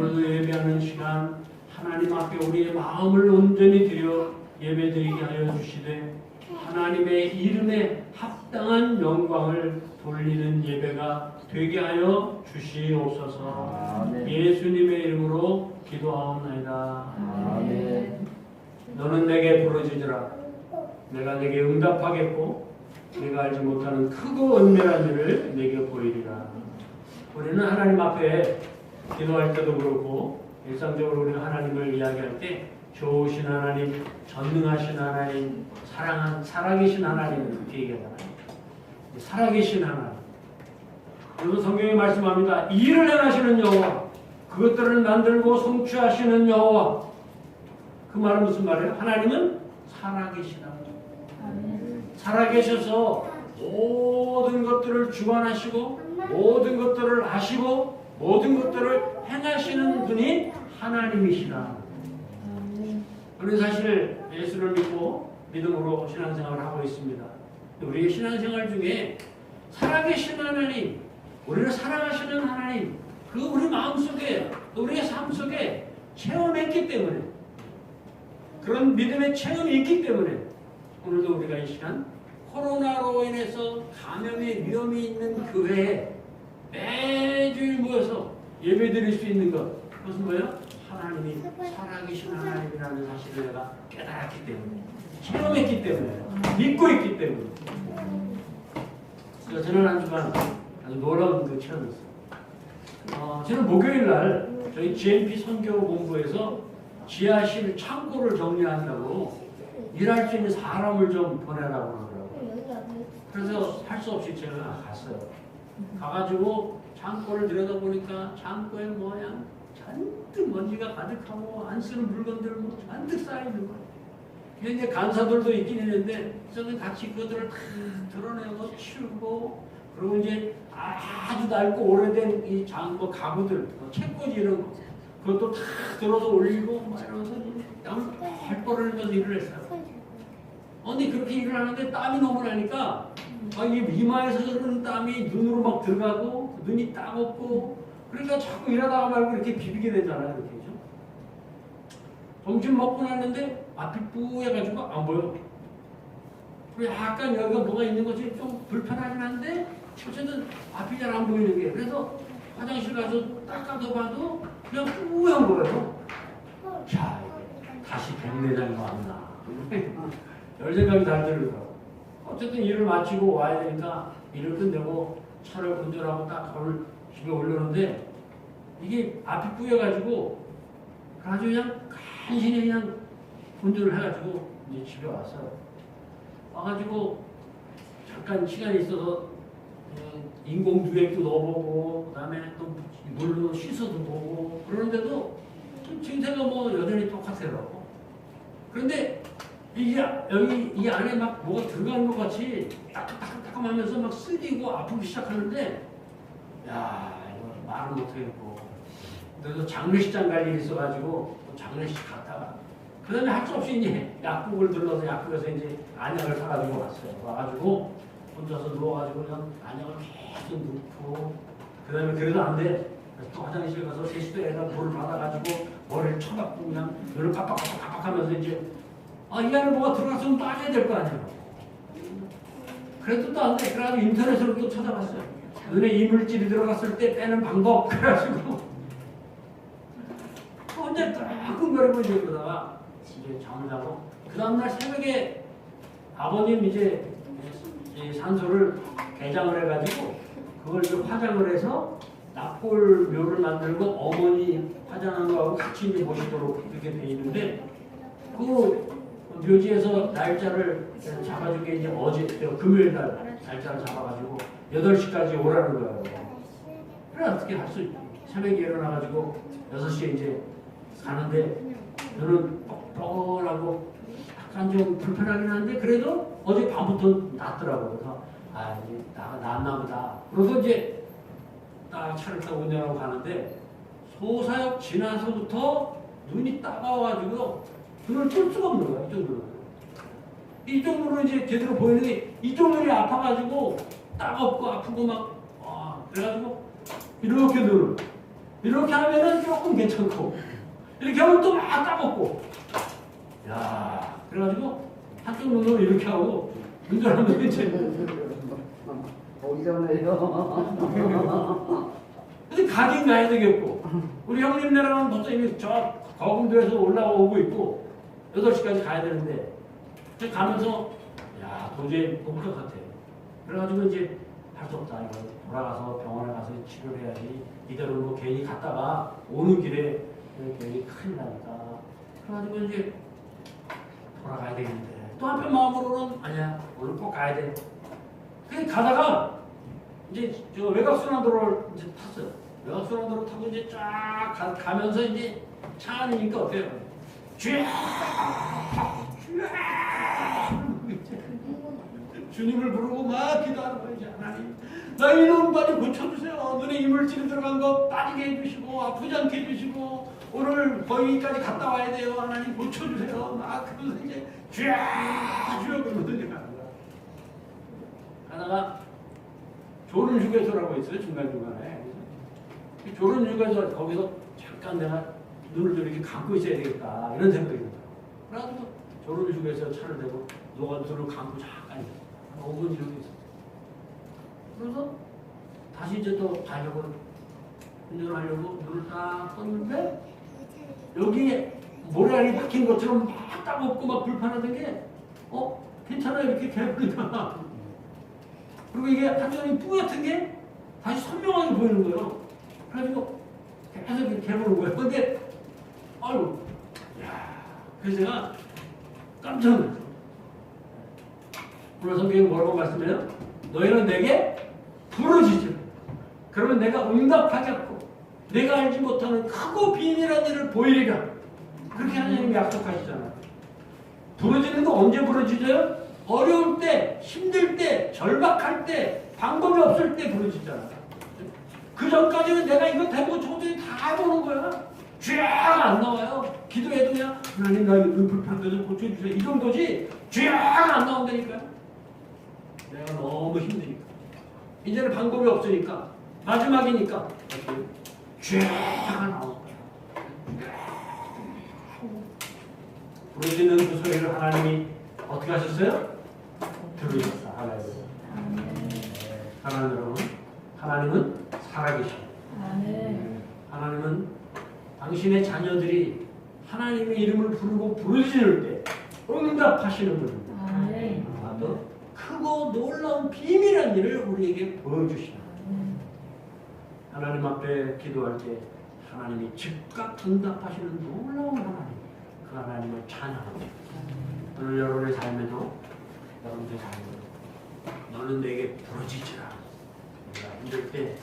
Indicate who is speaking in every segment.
Speaker 1: 오늘도 예배하는 시간 하나님 앞에 우리의 마음을 온전히 드려 예배드리게 하여 주시되 하나님의 이름에 합당한 영광을 돌리는 예배가 되게 하여 주시옵소서.
Speaker 2: 아멘.
Speaker 1: 예수님의 이름으로 기도하옵나이다.
Speaker 2: 아멘.
Speaker 1: 너는 내게 부르짖으라. 내가 내게 응답하겠고 내가 알지 못하는 크고 은밀한 일을 내게 보이리라. 우리는 하나님 앞에 기도할 때도 그렇고 일상적으로 우리가 하나님을 이야기할 때 좋으신 하나님, 전능하신 하나님, 사랑한 살아계신 하나님 이렇게 얘기하잖아요. 살아계신 하나님. 그리고 성경에 말씀합니다. 일을 행하시는 여호와, 그것들을 만들고 성취하시는 여호와. 그 말은 무슨 말이에요? 하나님은 살아계시다. 살아계셔서 모든 것들을 주관하시고 모든 것들을 아시고 모든 것들을 행하시는 분이 하나님이시라. 우리 사실 예수를 믿고 믿음으로 신앙생활을 하고 있습니다. 우리의 신앙생활 중에 살아계신 하나님, 우리를 사랑하시는 하나님, 그 우리 마음속에, 우리의 삶 속에 체험했기 때문에 그런 믿음의 체험이 있기 때문에 오늘도 우리가 이 시간 코로나로 인해서 감염의 위험이 있는 교회에 매주일 모여서 예배 드릴 수 있는 것 그것은 뭐예요? 하나님이 살아계신 하나님이라는 사실을 내가 깨달았기 때문에 체험했기 때문에 믿고 있기 때문에 그래서 저는 한 주간 아주 놀라운 그 체험이었어요 어, 저는 목요일 날 저희 GMP 선교 본부에서 지하실 창고를 정리한다고 일할 수 있는 사람을 좀 보내라고 그러더라고요. 그래서 할 수 없이 제가 갔어요. 가가지고 창고를 들여다보니까 창고에 뭐야 잔뜩 먼지가 가득하고 안 쓰는 물건들 뭐 잔뜩 쌓여있는 거예요. 근데 이제 간사들도 있긴 있는데 저는 같이 그들을 다 드러내고 치우고 그리고 이제 아주 낡고 오래된 이 장, 뭐 가구들, 뭐 책꽂이 이런 거 그것도 다 들어서 올리고 막 이러면서 땀을 펄펄 흘리면서 일을 했어요. 언니 그렇게 일을 하는데 땀이 너무 나니까 아, 이게 이마에서 흐르는 땀이 눈으로 막 들어가고 눈이 따갑고 그러니까 자꾸 일하다가 말고 이렇게 비비게 되잖아요. 이렇게 죠 점심 먹고 났는데 앞이 뿌여가지고 안 보여. 약간 여기가 뭐가 있는 것이 좀 불편하긴 한데 어쨌든 앞이 잘 안 보이는 게 그래서 화장실 가서 닦아서 봐도 그냥 뿌연 거예요. 자, 다시 백내장이 왔나. 열 생각이 잘 들더라고. 어쨌든 일을 마치고 와야 되니까 일을 끝내고 차를 운전하고 딱 가을 집에 올려놓는데 이게 앞이 뿌여가지고 아주 그냥 간신히 그냥 운전을 해가지고 이제 집에 왔어요. 와가지고 잠깐 시간이 있어서 음, 인공주액도 넣어보고 그다음에 또 물로 씻어도 보고 그러는데도 좀 증세가 뭐 여전히 똑같더라고. 그런데 이게 여기 이 안에 막 뭐가 들어가는 것 같이 따끔따끔하면서 막 쓰리고 아프기 시작하는데 야 이거 말을 못하겠고 그래서 장례식장 갈 일이 있어가지고 또 장례식 갔다가 그 다음에 할 수 없이 이제 약국을 들러서 약국에서 이제 안약을 사가지고 왔어요. 와가지고 혼자서 누워가지고 그냥 안약을 계속 넣고 그 다음에 그래도 안 돼. 그래서 또 화장실 가서 세수대에다 물을 받아가지고 머리를 쳐갖고 그냥 눈을 깜빡깜빡 하면서 이제 아, 이 안에 뭐가 들어갔으면 빠져야 될 거 아니에요. 그래도 또 안 돼. 그래가지고 인터넷으로 또 찾아봤어요. 눈에 이물질이 들어갔을 때 빼는 방법. 그래가지고 혼자 따끔거리고 이제 그러다가 이제 잠을 자고 그 다음날 새벽에 아버님 이제 이 산소를 개장을 해가지고 그걸 이제 화장을 해서 납골 묘를 만들고 어머니 화장한 거하고 같이 이제 모시도록 이렇게 돼 있는데 그 묘지에서 날짜를 잡아준 게 이제 어제 저 금요일 날 날짜를 잡아가지고 8시까지 오라는 거예요. 그래 어떻게 할 수 있지? 새벽에 일어나가지고 6시에 이제 가는데 저는 뻔뻔하고 약간 좀 불편하긴 한데 그래도 어제 밤부터 낫더라고요. 그래서 아 이제 나 낫나 보다. 그래서 이제 딱 차를 타고 운전하고 가는데 소사역 지나서부터 눈이 따가워가지고 눈을 뜰 수가 없는 거야 이 정도로. 이 정도로 이제 제대로 보이는 게 이쪽 눈이 아파가지고 따갑고 아프고 막 아, 그래가지고 이렇게 눈을 이렇게 하면은 조금 괜찮고. 이렇게 하면 또막 까먹고. 야 그래가지고 학교 운동을 이렇게 하고 운전하면 이제
Speaker 2: 오전에요.
Speaker 1: 근데 가긴 가야 되겠고. 우리 형님네랑은 벌써 이미 저 거금도에서 올라오고 있고 8시까지 가야 되는데 가면서 야 도저히 것 같아요. 그래가지고 이제 할 수 없다. 이거 돌아가서 병원에 가서 치료를 해야지. 이대로 뭐 괜히 갔다가 오는 길에 괜히 큰일 나니까. 그래가지고 이제 돌아가야 되겠는데. 또 한편 마음으로는 아니야. 오늘 꼭 가야 돼. 그냥 가다가 이제 저 외곽순환도로를 이제 탔어요. 외곽순환도로 타고 이제 쫙 가, 가면서 이제 차 안이니까 어때요? 주님을 부르고 막 기도하는. 이제 하나님, 나 이놈 빨리 고쳐주세요. 눈에 이물질이 들어간 거 빠지게 해주시고 아프지 않게 해주시고 오늘 거기까지 갔다 와야 돼요. 하나님 고쳐주세요. 막 그러면서 이제 쫙쭉 그러면서 이제 가는 거야. 가다가 졸음 휴게소라고 있어요 중간중간에 그래서 이 졸음 휴게소 거기서 잠깐 내가 눈을 좀 이렇게 감고 있어야 되겠다 이런 생각이 들어요 그래가지고 졸음 휴게소에 차를 대고 누가 눈을 감고 잠깐 있어 한 5분 이렇게 있어 그래서 다시 이제 또 가려고 운전하려고 눈을 딱 떴는데 여기에 모래알이 박힌 것처럼 막 따갑고 막 불편하던 게 어? 괜찮아 이렇게 개불이다 그리고 이게 한전이 뿌옇은 게 다시 선명하게 보이는 거예요. 그래가지고 계속 이렇게 해보는 거예요. 근데, 아유, 야 그래서 제가 깜짝 놀랐어요. 오늘 성경이 뭐라고 말씀해요? 너희는 내게 부르짖으라. 그러면 내가 응답하겠고, 내가 알지 못하는 크고 비밀한 일을 보이리라. 그렇게 하나님이 약속하시잖아요. 부르짖는 거 언제 부르짖어요? 어려울 때, 힘들 때, 절박할 때, 방법이 없을 때 부르짖잖아. 그 전까지는 내가 이거 되고 저거 다 해보는 거야. 쫙안 나와요. 기도해도 그냥 하나님 나 이거 불편한 거좀 고쳐주세요. 이 정도지 쫙안 나온다니까요. 내가 너무 힘드니까. 이제는 방법이 없으니까 마지막이니까 나오는 거야. 부르짖는 그 소리를 하나님이 어떻게 하셨어요? 들으셨어 하나님. 하나님 여러분, 하나님은 살아계십니다. 하나님은 당신의 자녀들이 하나님의 이름을 부르고 부르짖을 때 응답하시는 분입니다. 아또 크고 놀라운 비밀한 일을 우리에게 보여주시는 하나님 앞에 기도할 때 하나님이 즉각 응답하시는 놀라운 하나님 그 하나님을 찬양합니다. 오늘 여러분의 삶에도 여러분의 삶에도 너는 내게 부르짖으라. 힘들 때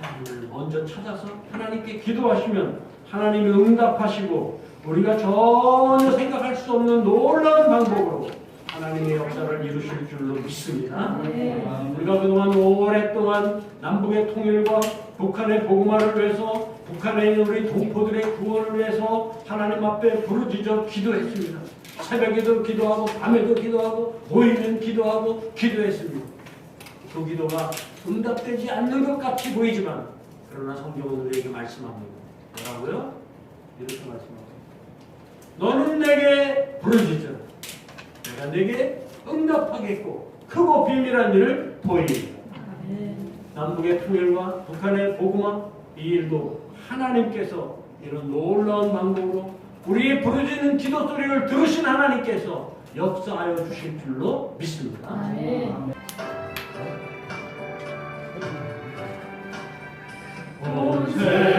Speaker 1: 하나님을 먼저 찾아서 하나님께 기도하시면 하나님이 응답하시고 우리가 전혀 생각할 수 없는 놀라운 방법으로 하나님의 역사를 이루실 줄로 믿습니다. 우리가 그동안 오랫동안 남북의 통일과 북한의 복음화를 위해서 북한에 있는 우리 동포들의 구원을 위해서 하나님 앞에 부르짖어 기도했습니다. 새벽에도 기도하고 밤에도 기도하고 보이면 기도하고 기도했습니다. 그 기도가 응답되지 않는 것 같이 보이지만 그러나 성경은 우리에게 말씀합니다. 뭐라고요? 이렇게 말씀하고 너는 내게 부르짖어 내가 내게 응답하겠고 크고 비밀한 일을 보이리라 남북의 통일과 북한의 보고마 이 일도 하나님께서 이런 놀라운 방법으로 우리의 부르짖는 기도 소리를 들으신 하나님께서 역사하여 주실 줄로 믿습니다.
Speaker 3: 아, 네. 아, 네.